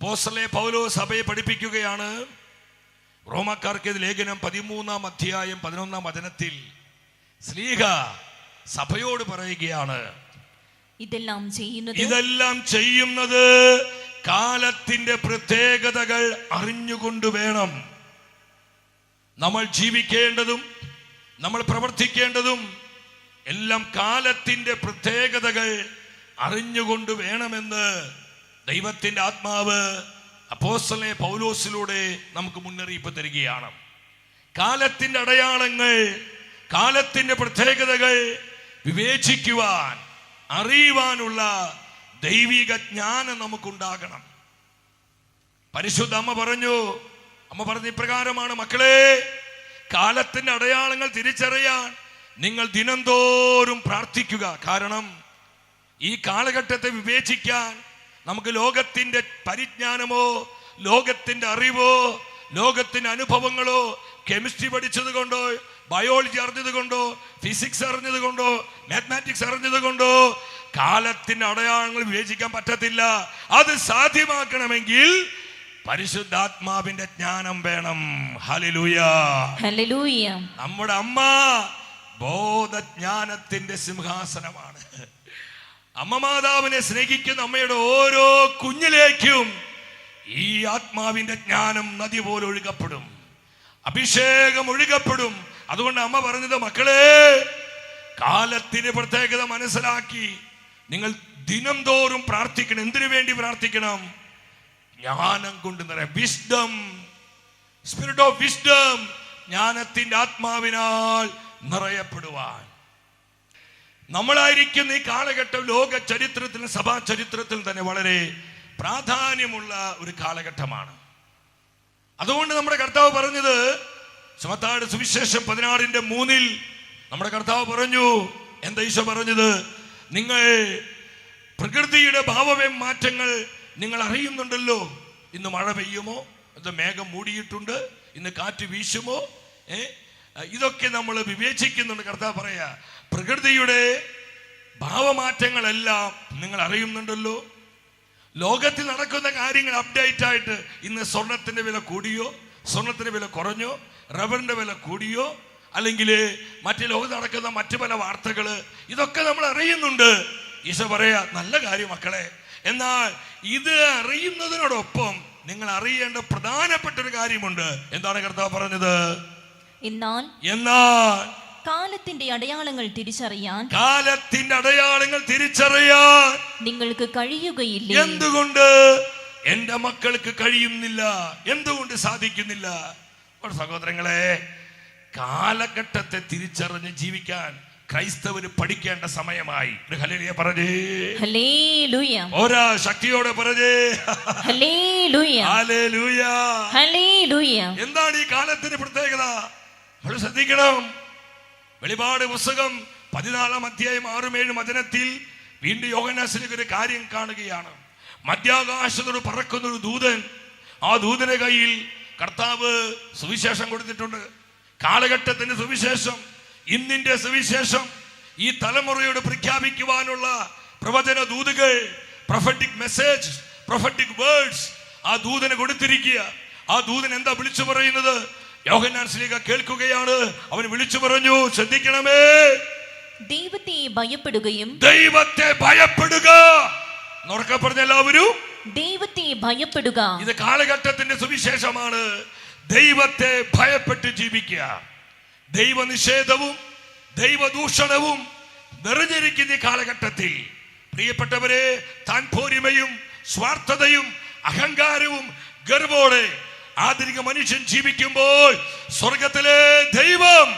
അപ്പോസ്തലനെ Paulo സഭയെ പഠിപ്പിക്കുകയാണ്. റോമക്കാർക്ക് ഇത് ലേഖനം പതിമൂന്നാം അധ്യായം പതിനൊന്നാം വചനത്തിൽ സ്ലീഹ സഭയോട് പറയുകയാണ്. ഇതെല്ലാം ചെയ്യുന്നത് ഇതെല്ലാം ചെയ്യുന്നത് കാലത്തിന്റെ പ്രത്യേകതകൾ അറിഞ്ഞുകൊണ്ട് വേണം. നമ്മൾ ജീവിക്കേണ്ടതും നമ്മൾ പ്രവർത്തിക്കേണ്ടതും എല്ലാം കാലത്തിന്റെ പ്രത്യേകതകൾ അറിഞ്ഞുകൊണ്ട് വേണമെന്ന് ദൈവത്തിന്റെ ആത്മാവ് അപ്പോസ്തലനെ പൗലോസിലൂടെ നമുക്ക് മുന്നറിയിപ്പ് തരികയാണ്. കാലത്തിന്റെ അടയാളങ്ങൾ കാലത്തിന്റെ പ്രത്യേകതകൾ വിവേചിക്കുവാൻ അറിയുവാനുള്ള ദൈവിക ജ്ഞാനം നമുക്കുണ്ടാകണം. പരിശുദ്ധ അമ്മ പറഞ്ഞു അമ്മ പറഞ്ഞ ഇപ്രകാരമാണ് മക്കളെ കാലത്തിന്റെ അടയാളങ്ങൾ തിരിച്ചറിയാൻ നിങ്ങൾ ദിനംതോറും പ്രാർത്ഥിക്കുക. കാരണം ഈ കാലഘട്ടത്തെ വിവേചിക്കാൻ നമുക്ക് ലോകത്തിന്റെ പരിജ്ഞാനമോ ലോകത്തിന്റെ അറിവോ ലോകത്തിന്റെ അനുഭവങ്ങളോ കെമിസ്ട്രി പഠിച്ചത് കൊണ്ടോ ബയോളജി അറിഞ്ഞത് കൊണ്ടോ ഫിസിക്സ് അറിഞ്ഞത് കൊണ്ടോ മാത്തമാറ്റിക്സ് അറിഞ്ഞത് കൊണ്ടോ കാലത്തിന്റെ അടയാളങ്ങൾ വിവേചിക്കാൻ പറ്റത്തില്ല. അത് സാധ്യമാക്കണമെങ്കിൽ പരിശുദ്ധാത്മാവിന്റെ ജ്ഞാനം വേണം. ഹലിലൂയ ഹലിലൂയ നമ്മുടെ അമ്മ ബോധജ്ഞാനത്തിന്റെ സിംഹാസനമാണ്. അമ്മ മാതാവിനെ സ്നേഹിക്കുന്ന അമ്മയുടെ ഓരോ കുഞ്ഞിലേക്കും ഈ ആത്മാവിന്റെ ജ്ഞാനം നദി പോലെ ഒഴുകപ്പെടും. അഭിഷേകം ഒഴുകപ്പെടും. അതുകൊണ്ട് അമ്മ പറഞ്ഞത് മക്കളെ കാലത്തിന് പ്രത്യേകത മനസ്സിലാക്കി. നിങ്ങൾ ദിനം തോറും പ്രാർത്ഥിക്കണം. എന്തിനു വേണ്ടി പ്രാർത്ഥിക്കണം? ജ്ഞാനം കൊണ്ട് നിറയാം. വിസ്ഡം സ്പിരിറ്റ് ഓഫ് വിസ്ഡം ജ്ഞാനത്തിന്റെ ആത്മാവിനാൽ നിറയപ്പെടുവാൻ. നമ്മളായിരിക്കുന്ന ഈ കാലഘട്ടം ലോക ചരിത്രത്തിൽ സഭാ ചരിത്രത്തിൽ തന്നെ വളരെ പ്രാധാന്യമുള്ള ഒരു കാലഘട്ടമാണ്. അതുകൊണ്ട് നമ്മുടെ കർത്താവ് പറഞ്ഞത് ചുമത്താട് സുവിശേഷം പതിനാറിന്റെ മൂന്നിൽ നമ്മുടെ കർത്താവ് പറഞ്ഞു എന്താ ഈശോ പറഞ്ഞത്? നിങ്ങൾ പ്രകൃതിയുടെ ഭാവവേ മാറ്റങ്ങൾ നിങ്ങൾ അറിയുന്നുണ്ടല്ലോ. ഇന്ന് മഴ പെയ്യുമോ? ഇന്ന് മേഘം മൂടിയിട്ടുണ്ട്. ഇന്ന് കാറ്റ് വീശുമോ? ഏ? ഇതൊക്കെ നമ്മൾ വിവേചിക്കുന്നുണ്ട്. കർത്താവ് പറയാ പ്രകൃതിയുടെ ഭാവമാറ്റങ്ങളെല്ലാം നിങ്ങൾ അറിയുന്നുണ്ടല്ലോ. ലോകത്തിൽ നടക്കുന്ന കാര്യങ്ങൾ അപ്ഡേറ്റ് ആയിട്ട് ഇന്ന് സ്വർണത്തിന്റെ വില കൂടിയോ സ്വർണത്തിന്റെ വില കുറഞ്ഞോ റബ്ബറിന്റെ വില കൂടിയോ അല്ലെങ്കിൽ മറ്റു ലോകത്ത് നടക്കുന്ന മറ്റു പല വാർത്തകൾ ഇതൊക്കെ നമ്മൾ അറിയുന്നുണ്ട്. ഈശോ പറയാ നല്ല കാര്യം മക്കളെ എന്നാൽ ഇത് അറിയുന്നതിനോടൊപ്പം നിങ്ങൾ അറിയേണ്ട പ്രധാനപ്പെട്ട ഒരു കാര്യമുണ്ട്. എന്താണ് കർത്താവ് പറഞ്ഞത്? എന്നാൽ എന്നാൽ കാലത്തിന്റെ അടയാളങ്ങൾ തിരിച്ചറിയാൻ കാലത്തിന്റെ അടയാളങ്ങൾ തിരിച്ചറിയാൻ നിങ്ങൾക്ക് കഴിയുകയില്ല? എന്തുകൊണ്ട്? എന്റെ മക്കൾക്ക് കഴിയുന്നില്ല. എന്തുകൊണ്ട് സാധിക്കുന്നില്ല? സഹോദരങ്ങളെ കാലഘട്ടത്തെ തിരിച്ചറിഞ്ഞ് ജീവിക്കാൻ ക്രൈസ്തവര് പഠിക്കേണ്ട സമയമായി. ഒരാ ശക്തിയോടെ പറഞ്ഞേ. എന്താണ് ഈ കാലത്തിന്റെ പ്രത്യേകത? ശ്രദ്ധിക്കണം. വെളിപാട് പുസ്തകം പതിനാലാം അധ്യായം ആറും ഏഴും വചനത്തിൽ വീണ്ടും യോഗനാസിലേക്ക് ഒരു കാര്യം കാണുകയാണ്. മധ്യാകാശത്തോട് പറക്കുന്ന ഒരു ദൂതൻ ആ ദൂതന്റെ കയ്യിൽ കർത്താവ് സുവിശേഷം കൊടുത്തിട്ടുണ്ട്. കാലഘട്ടത്തിന്റെ സുവിശേഷം ഇന്നിന്റെ സുവിശേഷം ഈ തലമുറയോട് പ്രഖ്യാപിക്കുവാനുള്ള പ്രവചന ദൂതുകൾ പ്രൊഫറ്റിക് മെസ്സേജ് പ്രൊഫറ്റിക് വേർഡ്സ് ആ ദൂതന് കൊടുത്തിരിക്കുക. ആ ദൂതൻ എന്താ വിളിച്ചു പറയുന്നത്? യോഹന്നാൻ സ്ലീഗ കേൾക്കുകയാണ്. അവൻ വിളിച്ചു പറഞ്ഞു ശ്രദ്ധിക്കണമേ. ദൈവത്തെ ഭയപ്പെടുകയും ദൈവത്തെ ഭയപ്പെടുക. എന്നുറക്കെ പറഞ്ഞ എല്ലാവരും ദൈവത്തെ ഭയപ്പെടുക. ഇത് കാലഘട്ടത്തിന്റെ സുവിശേഷമാണ്. ദൈവത്തെ ഭയപ്പെട്ട് ജീവിക്കുക. ദൈവനിഷേധവും ദൈവദൂഷണവും നിറഞ്ഞിരിക്കുന്ന ഈ കാലഘട്ടത്തിൽ. പ്രിയപ്പെട്ടവരെ താൻ പോരിമയും സ്വാർത്ഥതയും അഹങ്കാരവും ഗർവോടെ ആധുനിക മനുഷ്യൻ ജീവിക്കുമ്പോൾ സ്വർഗത്തിലെ ദൈവം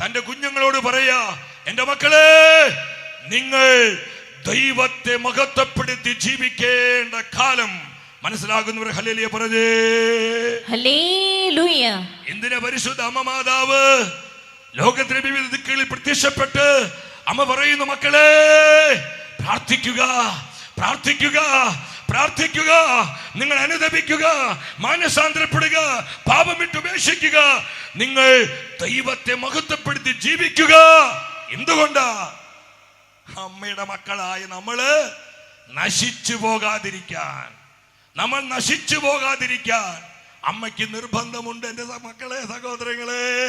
തന്റെ കുഞ്ഞുങ്ങളോട് പറയാ എന്റെ മക്കളെ നിങ്ങൾ ദൈവത്തെ മഹത്വപ്പെടുത്തി ജീവിക്കേണ്ട കാലം മനസ്സിലാകുന്നവർ ഹലേലിയ പറഞ്ഞേ. എന്തിനാ പരിശുദ്ധ അമ്മ മാതാവ് ലോകത്തിലെ വിവിധ ദിക്കുകളിൽ പ്രത്യക്ഷപ്പെട്ട് അമ്മ പറയുന്നു മക്കളെ പ്രാർത്ഥിക്കുക പ്രാർത്ഥിക്കുക പ്രാർത്ഥിക്കുക നിങ്ങൾ അനുദപിക്കുക മാനസാന്തരപ്പെടുക പാപമിട്ട് വിട്ടുപേക്ഷിക്കുക നിങ്ങൾ ദൈവത്തെ മഹത്വപ്പെടുത്തി ജീവിക്കുക. എന്തുകൊണ്ടാ? അമ്മയുടെ മക്കളായ നമ്മൾ നശിച്ചു പോകാതിരിക്കാൻ. നമ്മൾ നശിച്ചു പോകാതിരിക്കാൻ. അമ്മയ്ക്ക് നിർബന്ധമുണ്ട് എന്റെ മക്കളെ സഹോദരങ്ങളെ.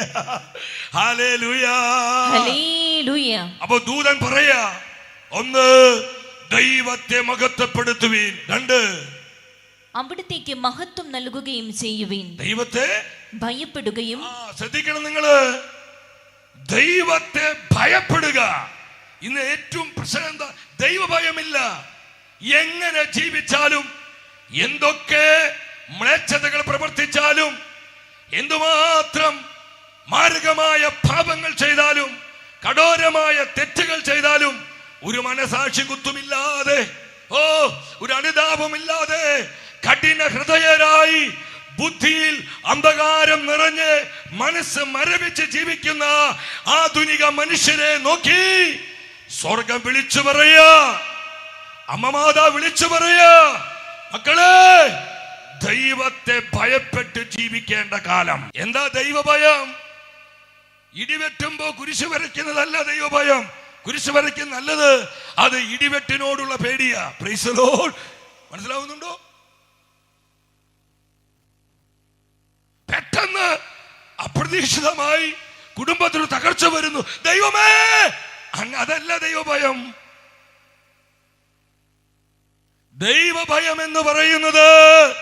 അപ്പൊ ദൂതൻ പറയാ ഒന്ന് ദൈവത്തെ മഹത്വപ്പെടുത്തുവീൻ. രണ്ട്. അവിടത്തേക്ക് മഹത്വം നൽകുകയും ചെയ്യുവീൻ. ദൈവത്തെ ഭയപ്പെടുകയും ശ്രദ്ധിക്കണം നിങ്ങൾ. ദൈവത്തെ ഭയപ്പെടുക. ഇന്ന് ഏറ്റവും പ്രശ്നം എന്താ? ദൈവഭയമില്ല. എങ്ങനെ ജീവിച്ചാലും എന്തൊക്കെ മ്ലേച്ഛതകൾ പ്രവർത്തിച്ചാലും എന്തുമാത്രം മാരകമായ പാപങ്ങൾ ചെയ്താലും കഠോരമായ തെറ്റുകൾ ചെയ്താലും ഒരു മനസാക്ഷി കുത്തുമില്ലാതെ ഓ ഒരു അനുതാപമില്ലാതെ കഠിന ഹൃദയരായി ബുദ്ധിയിൽ അന്ധകാരം നിറഞ്ഞ് മനസ്സ് മരവിച്ച് ജീവിക്കുന്ന ആധുനിക മനുഷ്യരെ നോക്കി സ്വർഗം വിളിച്ചു പറയാ അമ്മമാതാ വിളിച്ചു പറയാ മക്കളെ ദൈവത്തെ ഭയപ്പെട്ട് ജീവിക്കേണ്ട കാലം. എന്താ ദൈവഭയം? ഇടിവെട്ടുമ്പോ കുരിശു വരയ്ക്കുന്നതല്ല ദൈവഭയം. കുരിശ് വരയ്ക്കുന്ന നല്ലത്. അത് ഇടിവെട്ടിനോടുള്ള പേടിയാ. പ്രൈസലോ മനസ്സിലാവുന്നുണ്ടോ? പെട്ടെന്ന് അപ്രതീക്ഷിതമായി കുടുംബത്തിൽ തകർച്ച വരുന്നു. ദൈവമേ! അതല്ല ദൈവഭയം. ദൈവഭയം എന്ന് പറയുന്നത്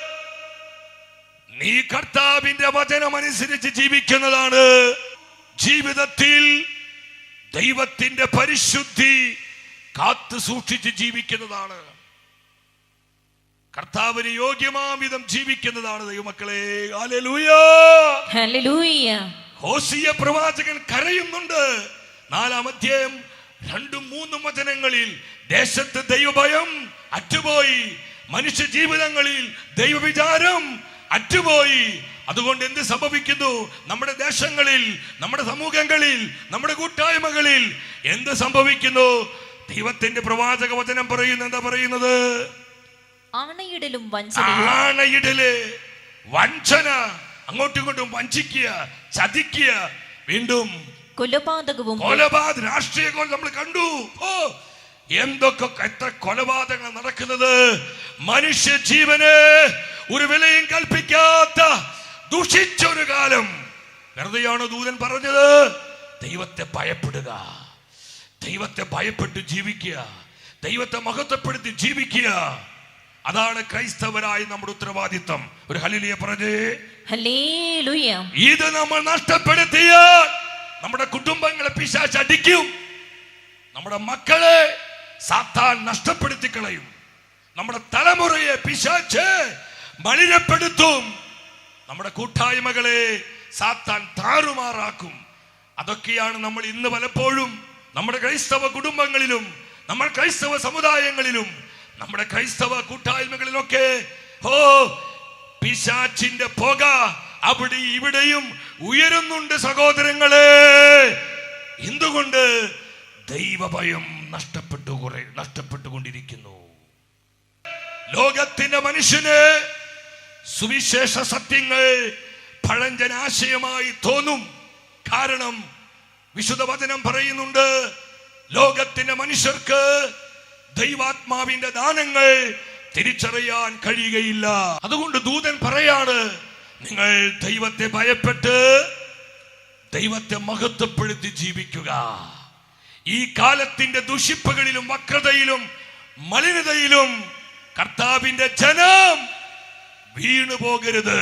നീ കർത്താവിന്റെ വചനം അനുസരിച്ച് ജീവിക്കുന്നതാണ്. ജീവിതത്തിൽ ദൈവത്തിന്റെ പരിശുദ്ധി കാത്തു സൂക്ഷിച്ച് ജീവിക്കുന്നതാണ്. കർത്താവിന് യോഗ്യമാം വിധം ജീവിക്കുന്നതാണ് ദൈവമക്കളെ. ഹോസിയ പ്രവാചകൻ കരയുന്നുണ്ട്. നാലാം അധ്യായം രണ്ടും മൂന്നും വചനങ്ങളിൽ ദേശത്ത് ദൈവഭയം അറ്റുപോയി മനുഷ്യ ജീവിതങ്ങളിൽ ദൈവവിചാരം അറ്റുപോയി അതുകൊണ്ട് എന്ത് സംഭവിക്കുന്നു? നമ്മുടെ ദേശങ്ങളിൽ നമ്മുടെ സമൂഹങ്ങളിൽ നമ്മുടെ കൂട്ടായ്മകളിൽ എന്ത് സംഭവിക്കുന്നു? ദൈവത്തിന്റെ പ്രവാചക വചനം പറയുന്നു എന്താ പറയുന്നത്? ആണയിടലും വഞ്ചന. അങ്ങോട്ടും ഇങ്ങോട്ടും വഞ്ചിക്കുക ചതിക്കുക. വീണ്ടും കൊലപാതകവും കൊലപാതക രാഷ്ട്രീയ നമ്മൾ കണ്ടു. ഓ എന്തൊക്കെ എത്ര കൊലപാതകങ്ങൾ നടക്കുന്നത്? മനുഷ്യ ജീവന് ഒരു വിലയും കൽപ്പിക്കാത്ത ദുഷിച്ചൊരു കാലം വെറുതെയാണ് ദൂതൻ പറഞ്ഞത്? ദൈവത്തെ ഭയപ്പെടുക. ദൈവത്തെ ഭയപ്പെട്ട് ജീവിക്കുക. ദൈവത്തെ മഹത്വപ്പെടുത്തി ജീവിക്കുക. അതാണ് ക്രൈസ്തവരായി നമ്മുടെ ഉത്തരവാദിത്തം. ഒരു ഹലിലിയെ പറഞ്ഞു. ഇത് നമ്മൾ നഷ്ടപ്പെടുത്തിയ നമ്മുടെ കുടുംബങ്ങളെ പിശാച്ച് അടിക്കും. നമ്മുടെ മക്കളെ സാത്താൻ നഷ്ടപ്പെടുത്തി കളയും. നമ്മുടെ തലമുറയെ പിശാച്ച് മലിനപ്പെടുത്തും. നമ്മുടെ കൂട്ടായ്മകളെ സാത്താൻ താറുമാറാക്കും. അതൊക്കെയാണ് നമ്മൾ ഇന്ന് പലപ്പോഴും നമ്മുടെ ക്രൈസ്തവ കുടുംബങ്ങളിലും നമ്മൾ ക്രൈസ്തവ സമുദായങ്ങളിലും നമ്മുടെ ക്രൈസ്തവ കൂട്ടായ്മകളിലൊക്കെ ഓ പിശാച്ചിന്റെ പുക അവിടെ ഇവിടെയും ഉയരുന്നുണ്ട് സഹോദരങ്ങളെ. എന്തുകൊണ്ട്? ദൈവഭയം നഷ്ടപ്പെട്ടു കുറെ നഷ്ടപ്പെട്ടുകൊണ്ടിരിക്കുന്നു. ലോകത്തിന്റെ മനുഷ്യന് സുവിശേഷ സത്യങ്ങൾ പഴഞ്ചനാശയമായി തോന്നും. കാരണം വിശുദ്ധ വചനം പറയുന്നുണ്ട് ലോകത്തിന്റെ മനുഷ്യർക്ക് ദൈവാത്മാവിന്റെ ദാനങ്ങൾ തിരിച്ചറിയാൻ കഴിയുകയില്ല. അതുകൊണ്ട് ദൂതൻ പറയാണ് നിങ്ങൾ ദൈവത്തെ ഭയപ്പെട്ട് ദൈവത്തെ മഹത്വപ്പെടുത്തി ജീവിക്കുക. ഈ കാലത്തിന്റെ ദുഷിപ്പുകളിലും വക്രതയിലും മലിനതയിലും കർത്താവിന്റെ ജനം വീണു പോകരുത്